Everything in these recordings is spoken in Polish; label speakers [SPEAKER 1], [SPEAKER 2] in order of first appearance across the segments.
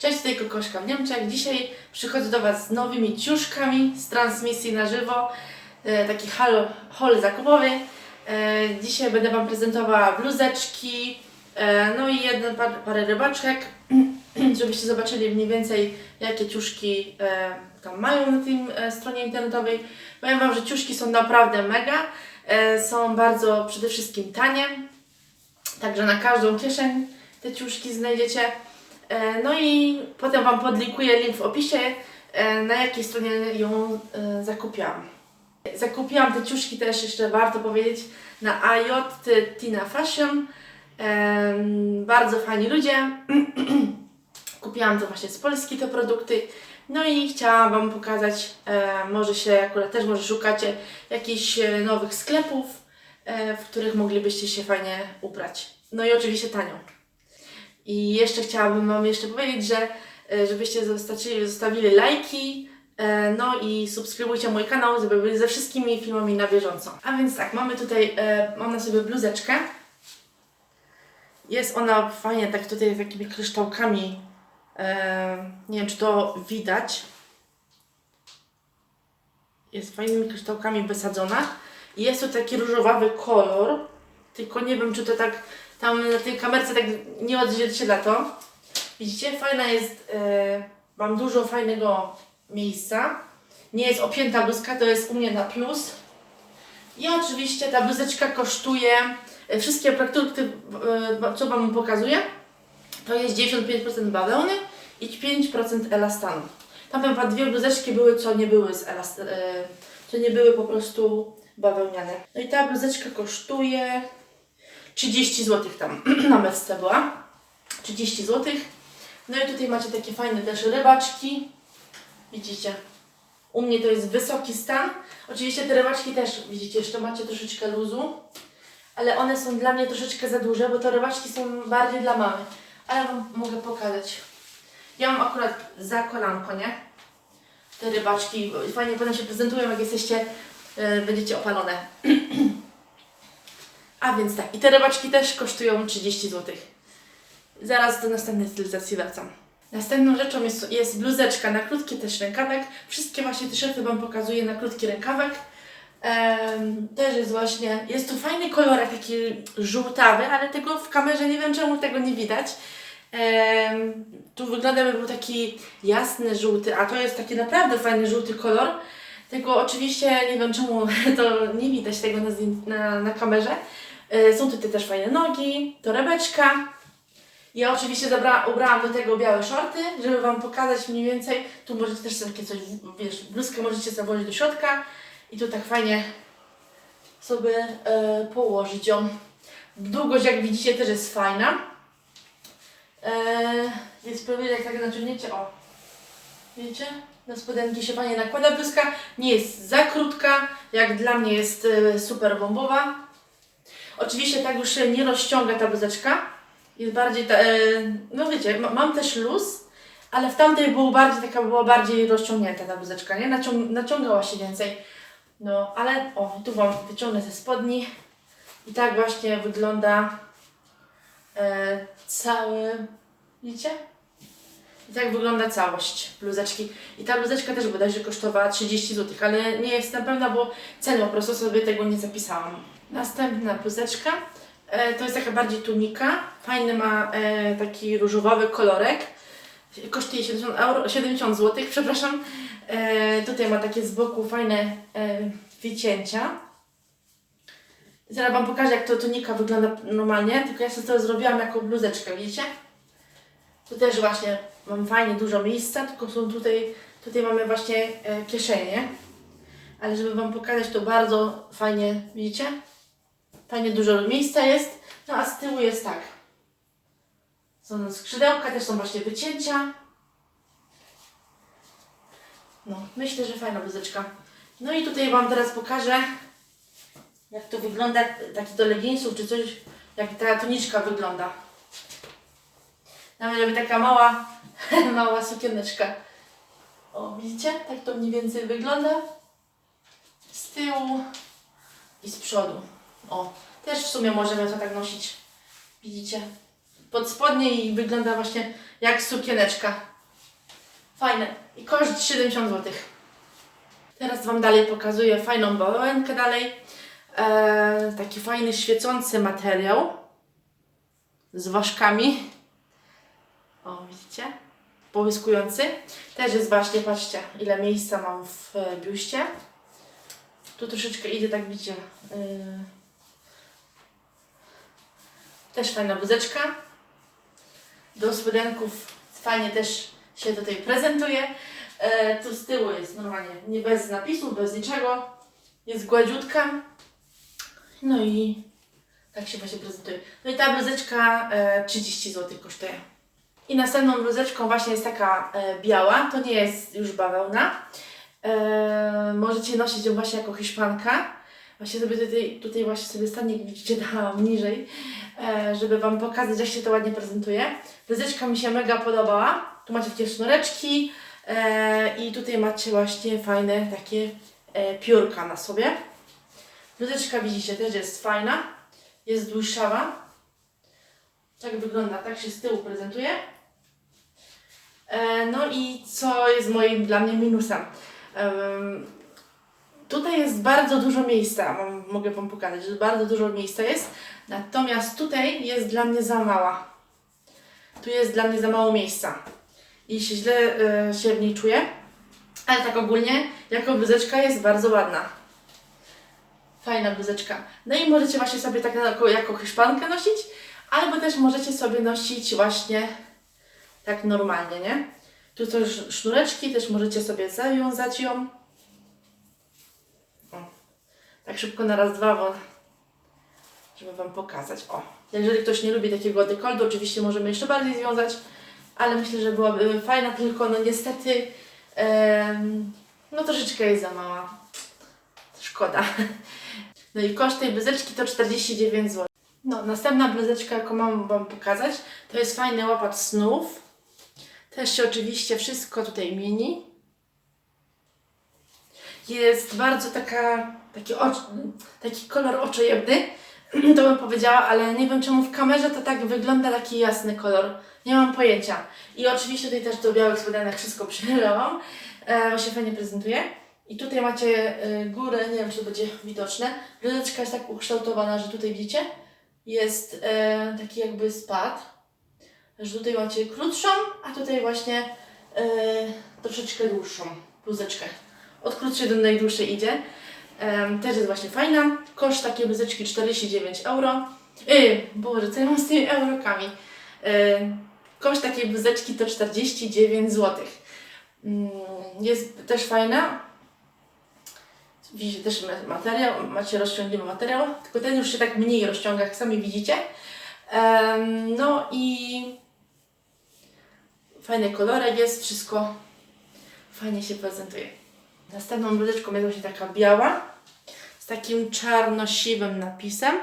[SPEAKER 1] Cześć, tutaj Kokoszka w Niemczech. Dzisiaj przychodzę do Was z nowymi ciuszkami z transmisji na żywo. E, taki hall, haul zakupowy. E, dzisiaj będę Wam prezentowała bluzeczki, e, no i jedną par, parę rybaczek, żebyście zobaczyli mniej więcej jakie ciuszki e, tam mają na tej e, stronie internetowej. Powiem Wam, że ciuszki są naprawdę mega. E, są bardzo przede wszystkim tanie. Także na każdą kieszeń te ciuszki znajdziecie. E, No i potem Wam podlinkuję link w opisie, e, na jakiej stronie ją e, zakupiłam. Zakupiłam te ciuszki też jeszcze warto powiedzieć na AJ Tina Fashion. Bardzo fajni ludzie. Kupiłam to właśnie z Polski te produkty. No i chciałam Wam pokazać, może się akurat też może szukacie jakichś nowych sklepów, w których moglibyście się fajnie ubrać. No i oczywiście tanio. I jeszcze chciałabym Wam jeszcze powiedzieć, że e, żebyście zostawili, lajki, e, no i subskrybujcie mój kanał, żeby byli ze wszystkimi filmami na bieżąco. A więc tak, mamy tutaj, e, mam na sobie bluzeczkę. Jest ona fajnie tak tutaj takimi kryształkami. Nie wiem, czy to widać. Jest fajnymi kryształkami wysadzona. Jest tu taki różowawy kolor, tylko nie wiem, czy to tak tam na tej kamerce tak nie odzwierciedla to. Widzicie, fajna jest, e, mam dużo fajnego miejsca. Nie jest opięta bluzka, to jest u mnie na plus. I oczywiście ta bluzeczka kosztuje, e, wszystkie produkty, e, co Wam pokazuję, to jest 95% bawełny i 5% elastanu. Tam chyba dwie bluzeczki były, co nie były z elast- e, co nie były po prostu bawełniane. No i ta bluzeczka kosztuje 30 zł tam na mesce była. 30 zł. No i tutaj macie takie fajne też rybaczki. Widzicie? U mnie to jest wysoki stan. Oczywiście te rybaczki też, widzicie, jeszcze macie troszeczkę luzu. Ale one są dla mnie troszeczkę za duże, bo te rybaczki są bardziej dla mamy. Ale Wam mogę pokazać. Ja mam akurat za kolanko, nie? Te rybaczki. Fajnie potem się prezentują, jak jesteście, yy, będziecie opalone. A więc tak, i te rybaczki też kosztują 30 zł. Zaraz do następnej stylizacji wracam. Następną rzeczą jest, jest bluzeczka na krótki też rękawek. Wszystkie właśnie t-shirty Wam pokazuję na krótki rękawek. Em, też jest właśnie, jest tu fajny kolorek, taki żółtawy, ale tego w kamerze nie wiem czemu tego nie widać. Em, tu wygląda by był taki jasny żółty, a to jest taki naprawdę fajny żółty kolor. Tego oczywiście nie wiem czemu to nie widać tego na, na, na kamerze. E, Są tutaj też fajne nogi, torebeczka. Ja oczywiście ubrałam do tego białe shorty, żeby Wam pokazać mniej więcej. Tu możecie też sobie takie coś, wiesz, bluzkę możecie założyć do środka i tu tak fajnie sobie e, położyć ją. Długość, jak widzicie, też jest fajna. E, więc powiem, jak tak naciągniecie, o, wiecie, na spodenki się fajnie nakłada bluzka. Nie jest za krótka, jak dla mnie jest e, super bombowa. Oczywiście tak już się nie rozciąga ta bluzeczka. Jest bardziej, ta, e, no wiecie, ma, mam też luz, ale w tamtej było bardziej, taka była bardziej rozciągnięta ta bluzeczka, nie? Naciąg, naciągała się więcej. No, ale o, tu Wam wyciągnę ze spodni. I tak właśnie wygląda e, cały, widzicie? I tak wygląda całość bluzeczki. I ta bluzeczka też bodajże kosztowała 30 zł, ale nie jestem pewna, bo ceny po prostu sobie tego nie zapisałam. Następna bluzeczka. E, to jest taka bardziej tunika. Fajny ma e, taki różowy kolorek. Kosztuje 70, euro, 70 zł, przepraszam. E, tutaj ma takie z boku fajne e, wycięcia. Zaraz Wam pokażę, jak to tunika wygląda normalnie, tylko ja sobie to zrobiłam jako bluzeczkę, widzicie? Tu też właśnie mam fajnie dużo miejsca, tylko są tutaj, tutaj mamy właśnie e, kieszenie. Ale żeby Wam pokazać, to bardzo fajnie, widzicie? Fajnie dużo miejsca jest. No a z tyłu jest tak. Są skrzydełka, też są właśnie wycięcia. No, myślę, że fajna bluzeczka. No i tutaj Wam teraz pokażę, jak to wygląda, taki do czy coś, jak ta tuniczka wygląda. Nawet żeby taka mała, mała sukieneczka. O, widzicie? Tak to mniej więcej wygląda. Z tyłu i z przodu. O, też w sumie możemy to tak nosić. Widzicie? pod spodnie i wygląda właśnie jak sukieneczka. Fajne. I koszt 70 zł. Teraz Wam dalej pokazuję fajną bawełnkę dalej. E, taki fajny, świecący materiał z ważkami. O, widzicie? Połyskujący. Też jest właśnie, patrzcie, ile miejsca mam w e, biuście. Tu troszeczkę idzie, tak widzicie. Yy. Też fajna bluzeczka. Do spodenków fajnie też się tutaj prezentuje. E, tu z tyłu jest normalnie nie bez napisu, bez niczego. Jest gładziutka. No i tak się właśnie prezentuje. No i ta bluzeczka e, 30 zł kosztuje. I następną bluzeczką właśnie jest taka e, biała. To nie jest już bawełna. E, możecie nosić ją właśnie jako hiszpanka. Właśnie sobie tutaj, tutaj właśnie sobie stanik widzicie dałam niżej, e, żeby Wam pokazać jak się to ładnie prezentuje. Bluzeczka mi się mega podobała. Tu macie takie sznureczki e, i tutaj macie właśnie fajne takie e, piórka na sobie. Bluzeczka widzicie też jest fajna, jest dłuższawa. Tak wygląda, tak się z tyłu prezentuje. E, No i co jest moim dla mnie minusem? Em, Tutaj jest bardzo dużo miejsca, mogę Wam pokazać, że bardzo dużo miejsca jest, natomiast tutaj jest dla mnie za mała. Tu jest dla mnie za mało miejsca i się źle e, się w niej czuję, ale tak ogólnie jako bluzeczka jest bardzo ładna. Fajna bluzeczka. No i możecie właśnie sobie tak jako, jako hiszpankę nosić, albo też możecie sobie nosić właśnie tak normalnie, nie? Tu też sznureczki, też możecie sobie zawiązać ją. O. Tak szybko na raz, dwa, bo żeby Wam pokazać. O. Jeżeli ktoś nie lubi takiego dekoltu, oczywiście możemy jeszcze bardziej związać, ale myślę, że byłaby fajna, tylko no niestety no troszeczkę jest za mała. Szkoda. No i koszt tej bluzeczki to 49 zł. No, następna bluzeczka, jaką mam Wam pokazać, to jest fajny łapacz snów. Też się oczywiście wszystko tutaj mieni. Jest bardzo taka, taki, ocz, taki kolor oczojebny, to bym powiedziała, ale nie wiem czemu w kamerze to tak wygląda taki jasny kolor. Nie mam pojęcia. I oczywiście tutaj też do białych spodenek wszystko przylałam, e, bo się fajnie prezentuje. I tutaj macie e, górę, nie wiem czy to będzie widoczne. Bluzeczka jest tak ukształtowana, że tutaj widzicie, jest e, taki jakby spad że tutaj macie krótszą, a tutaj właśnie e, troszeczkę dłuższą bluzeczkę. Od krótszej do najdłuższej idzie. Em, też jest właśnie fajna. Koszt takiej bluzeczki 49 euro. Yy, Boże, co ja mam z tymi eurokami? E, koszt takiej bluzeczki to 49 zł. Mm, jest też fajna. Widzicie też ma- materiał, macie rozciągliwy materiał, tylko ten już się tak mniej rozciąga, jak sami widzicie. No i fajny kolorek jest, wszystko fajnie się prezentuje. Następną bluzeczką jest właśnie taka biała z takim czarno-siwym napisem.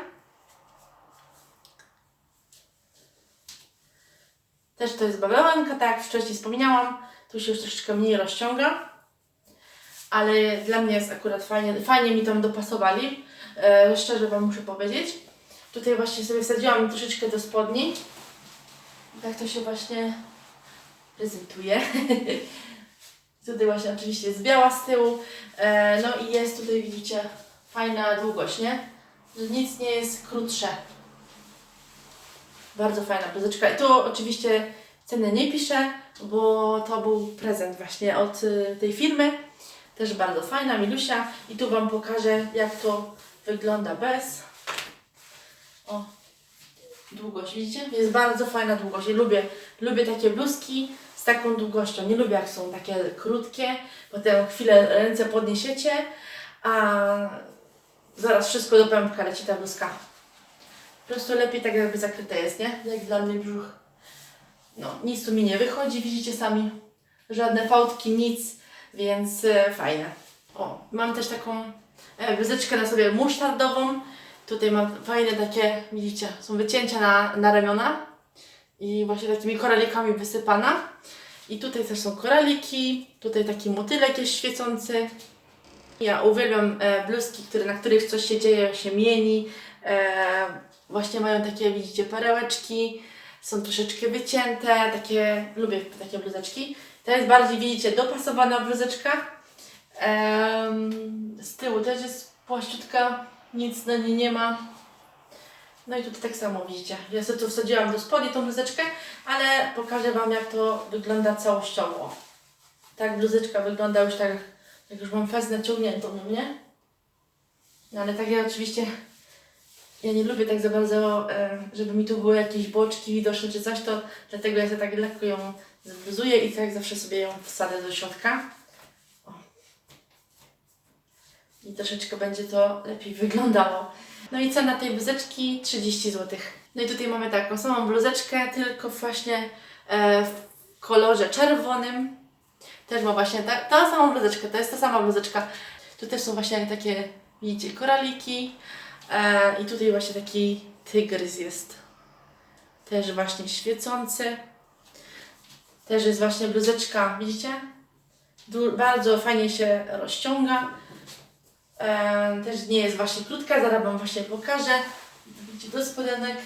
[SPEAKER 1] Też to jest bawełnka, tak jak wcześniej wspomniałam. Tu się już troszeczkę mniej rozciąga. Ale dla mnie jest akurat fajnie, fajnie mi tam dopasowali. E, szczerze Wam muszę powiedzieć. Tutaj właśnie sobie wsadziłam troszeczkę do spodni. Tak to się właśnie prezentuje. tutaj właśnie oczywiście jest biała z tyłu. E, no i jest tutaj, widzicie, fajna długość, nie? Że nic nie jest krótsze. Bardzo fajna bluzeczka. I tu oczywiście ceny nie piszę, bo to był prezent właśnie od y, tej firmy. Też bardzo fajna, milusia. I tu Wam pokażę, jak to wygląda bez. O, długość, widzicie? Jest bardzo fajna długość. Ja lubię, lubię takie bluzki taką długością. Nie lubię, jak są takie krótkie. Potem chwilę ręce podniesiecie, a zaraz wszystko do pępka leci ta bluzka. Po prostu lepiej tak jakby zakryte jest, nie? Jak dla mnie brzuch. No, nic tu mi nie wychodzi, widzicie sami. Żadne fałdki, nic, więc e, fajne. O, mam też taką e, bluzeczkę na sobie musztardową. Tutaj mam fajne takie, widzicie, są wycięcia na, na ramiona i właśnie takimi koralikami wysypana. I tutaj też są koraliki, tutaj taki motylek jest świecący. Ja uwielbiam e, bluzki, które, na których coś się dzieje, się mieni. E, właśnie mają takie, widzicie, perełeczki. są troszeczkę wycięte, takie, lubię takie bluzeczki. To jest bardziej, widzicie, dopasowana bluzeczka. Em, z tyłu też jest płaściutka, nic na niej nie ma. No i tutaj tak samo widzicie. Ja sobie tu wsadziłam do spodni tą bluzeczkę, ale pokażę Wam jak to wygląda całościowo. Tak bluzeczka wygląda już tak, jak już mam fez naciągniętą u mnie. No ale tak ja oczywiście, ja nie lubię tak za bardzo, e, żeby mi tu były jakieś boczki widoczne czy coś, to dlatego ja sobie tak lekko ją zbluzuję i tak zawsze sobie ją wsadzę do środka. I troszeczkę będzie to lepiej wyglądało. No i cena tej bluzeczki 30 zł. No i tutaj mamy taką samą bluzeczkę, tylko właśnie e, w kolorze czerwonym. Też ma właśnie ta, ta samą bluzeczkę, to jest ta sama bluzeczka. Tu też są właśnie takie, widzicie, koraliki. E, I tutaj właśnie taki tygrys jest. Też właśnie świecący. Też jest właśnie bluzeczka, widzicie? Du- bardzo fajnie się rozciąga. E, też nie jest właśnie krótka, zaraz Wam właśnie pokażę. Widzicie, do spodenek.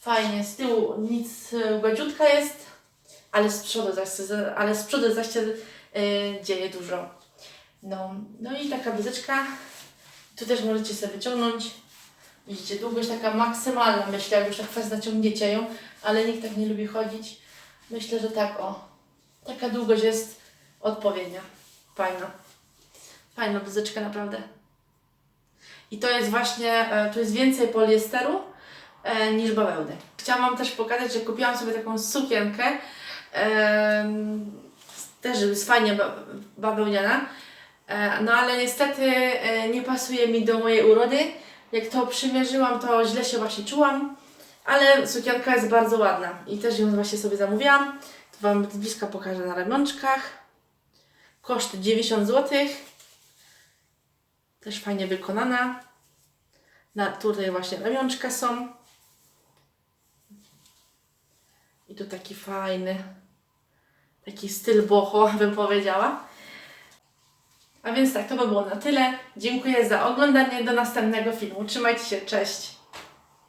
[SPEAKER 1] Fajnie, z tyłu nic e, gładziutka jest, ale z przodu zaś, się- ale z przodu zaś się e, dzieje dużo. No, no i taka bluzeczka. Tu też możecie sobie wyciągnąć. Widzicie, długość taka maksymalna, myślę, jak już tak fest naciągniecie ją, ale nikt tak nie lubi chodzić. Myślę, że tak, o. Taka długość jest odpowiednia. Fajna. Fajna bluzeczka, naprawdę. I to jest właśnie, e, tu jest więcej poliesteru e, niż bawełny. Chciałam Wam też pokazać, że kupiłam sobie taką sukienkę, em, też jest fajnie ba- bawełniana, e, no ale niestety e, nie pasuje mi do mojej urody. Jak to przymierzyłam, to źle się właśnie czułam, ale sukienka jest bardzo ładna i też ją właśnie sobie zamówiłam. To Wam bliska pokażę na ramionczkach. Koszt 90 zł. Też fajnie wykonana. Na, tutaj właśnie ramionczka są. I tu taki fajny, taki styl boho, bym powiedziała. A więc tak, to by było na tyle. Dziękuję za oglądanie. Do następnego filmu. Trzymajcie się, cześć!